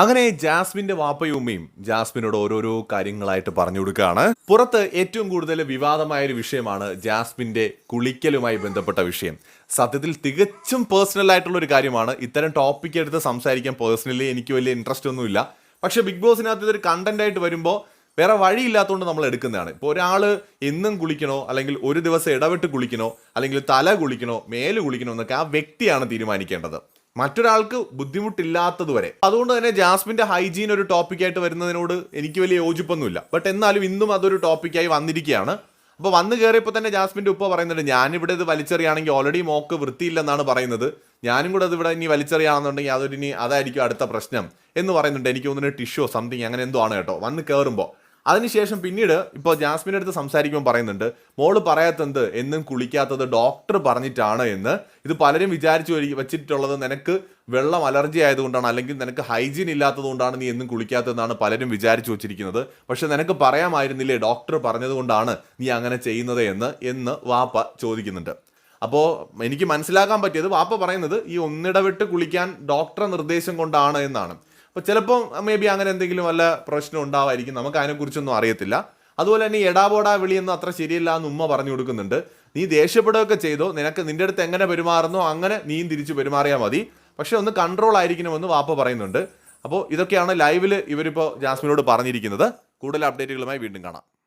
അങ്ങനെ ജാസ്മിന്റെ വാപ്പയും ഉമ്മയും ജാസ്മിനോട് ഓരോരോ കാര്യങ്ങളായിട്ട് പറഞ്ഞു കൊടുക്കുകയാണ്. പുറത്ത് ഏറ്റവും കൂടുതൽ വിവാദമായ ഒരു വിഷയമാണ് ജാസ്മിന്റെ കുളിക്കലുമായി ബന്ധപ്പെട്ട വിഷയം. സത്യത്തിൽ തികച്ചും പേഴ്സണൽ ആയിട്ടുള്ള ഒരു കാര്യമാണ്. ഇത്തരം ടോപ്പിക് എടുത്ത് സംസാരിക്കാൻ പേഴ്സണലി എനിക്ക് വലിയ ഇൻട്രസ്റ്റ് ഒന്നുമില്ല. പക്ഷേ ബിഗ് ബോസിനകത്ത് ഇതൊരു കണ്ടന്റ് ആയിട്ട് വരുമ്പോൾ വേറെ വഴിയില്ലാത്തതുകൊണ്ട് നമ്മൾ എടുക്കുന്നതാണ്. ഇപ്പോൾ ഒരാൾ എന്നും കുളിക്കണോ അല്ലെങ്കിൽ ഒരു ദിവസം ഇടവിട്ട് കുളിക്കണോ അല്ലെങ്കിൽ തല കുളിക്കണോ മേൽ കുളിക്കണോ എന്നൊക്കെ ആ വ്യക്തിയാണ് തീരുമാനിക്കേണ്ടത്. മറ്റൊരാൾക്ക് ബുദ്ധിമുട്ടില്ലാത്തതുവരെ അതുകൊണ്ട് തന്നെ ജാസ്മിന്റെ ഹൈജീൻ ഒരു ടോപ്പിക്കായിട്ട് വരുന്നതിനോട് എനിക്ക് വലിയ യോജിപ്പൊന്നുമില്ല. ബട്ട് എന്നാലും ഇന്നും അതൊരു ടോപ്പിക്കായി വന്നിരിക്കുകയാണ്. അപ്പോൾ വന്നു കയറിയപ്പോൾ തന്നെ ജാസ്മിന്റെ ഉപ്പ പറയുന്നുണ്ട് ഞാനിവിടെ ഇത് വലിച്ചെറിയാണെങ്കിൽ ഓൾറെഡി മോക്ക് വൃത്തിയില്ലെന്നാണ് പറയുന്നത്. ഞാനും കൂടെ അത് ഇവിടെ ഇനി വലിച്ചെറിയാണെന്നുണ്ടെങ്കിൽ അതൊരു ഇനി അതായിരിക്കും അടുത്ത പ്രശ്നം. എന്ന് പറയുന്നുണ്ട്. എനിക്ക് തോന്നുന്നു ടിഷ്യോ സംതിങ് അങ്ങനെ എന്തോ ആണ് കേട്ടോ. വന്ന് കയറുമ്പോൾ അതിനുശേഷം പിന്നീട് ഇപ്പോൾ ജാസ്മിന്റെ അടുത്ത് സംസാരിക്കുമ്പോൾ പറയുന്നുണ്ട് മോൾ പറയാത്തത് എന്നും കുളിക്കാത്തത് ഡോക്ടർ പറഞ്ഞിട്ടാണ് എന്ന്. ഇത് പലരും വിചാരിച്ചു വെച്ചിട്ടുള്ളത് നിനക്ക് വെള്ളം അലർജി ആയതുകൊണ്ടാണ് അല്ലെങ്കിൽ നിനക്ക് ഹൈജീൻ ഇല്ലാത്തതുകൊണ്ടാണ് നീ എന്നും കുളിക്കാത്തതെന്നാണ് പലരും വിചാരിച്ചു വെച്ചിരിക്കുന്നത്. പക്ഷെ നിനക്ക് പറയാമായിരുന്നില്ലേ ഡോക്ടർ പറഞ്ഞതുകൊണ്ടാണ് നീ അങ്ങനെ ചെയ്യുന്നത് എന്ന്? എന്ന് വാപ്പ ചോദിക്കുന്നുണ്ട്. അപ്പോൾ എനിക്ക് മനസ്സിലാക്കാൻ പറ്റിയത് വാപ്പ പറയുന്നത് ഈ ഒന്നിടവിട്ട് കുളിക്കാൻ ഡോക്ടറെ നിർദ്ദേശം കൊണ്ടാണ് എന്നാണ്. അപ്പോൾ ചിലപ്പോൾ മേ ബി അങ്ങനെ എന്തെങ്കിലും വല്ല പ്രശ്നം ഉണ്ടാവായിരിക്കും. നമുക്ക് അതിനെക്കുറിച്ചൊന്നും അറിയത്തില്ല. അതുപോലെ തന്നെ എടാബോടാ വിളിയൊന്നും അത്ര ശരിയല്ല എന്ന് ഉമ്മ പറഞ്ഞു കൊടുക്കുന്നുണ്ട്. നീ ദേഷ്യപ്പെടുകയൊക്കെ ചെയ്തോ നിനക്ക് നിന്റെ അടുത്ത് എങ്ങനെ പെരുമാറുന്നോ അങ്ങനെ നീയും തിരിച്ചു പെരുമാറിയാൽ മതി. പക്ഷെ ഒന്ന് കൺട്രോൾ ആയിരിക്കണമെന്ന് വാപ്പ പറയുന്നുണ്ട്. അപ്പോൾ ഇതൊക്കെയാണ് ലൈവിൽ ഇവരിപ്പോൾ ജാസ്മിനോട് പറഞ്ഞിരിക്കുന്നത്. കൂടുതൽ അപ്ഡേറ്റുകളുമായി വീണ്ടും കാണാം.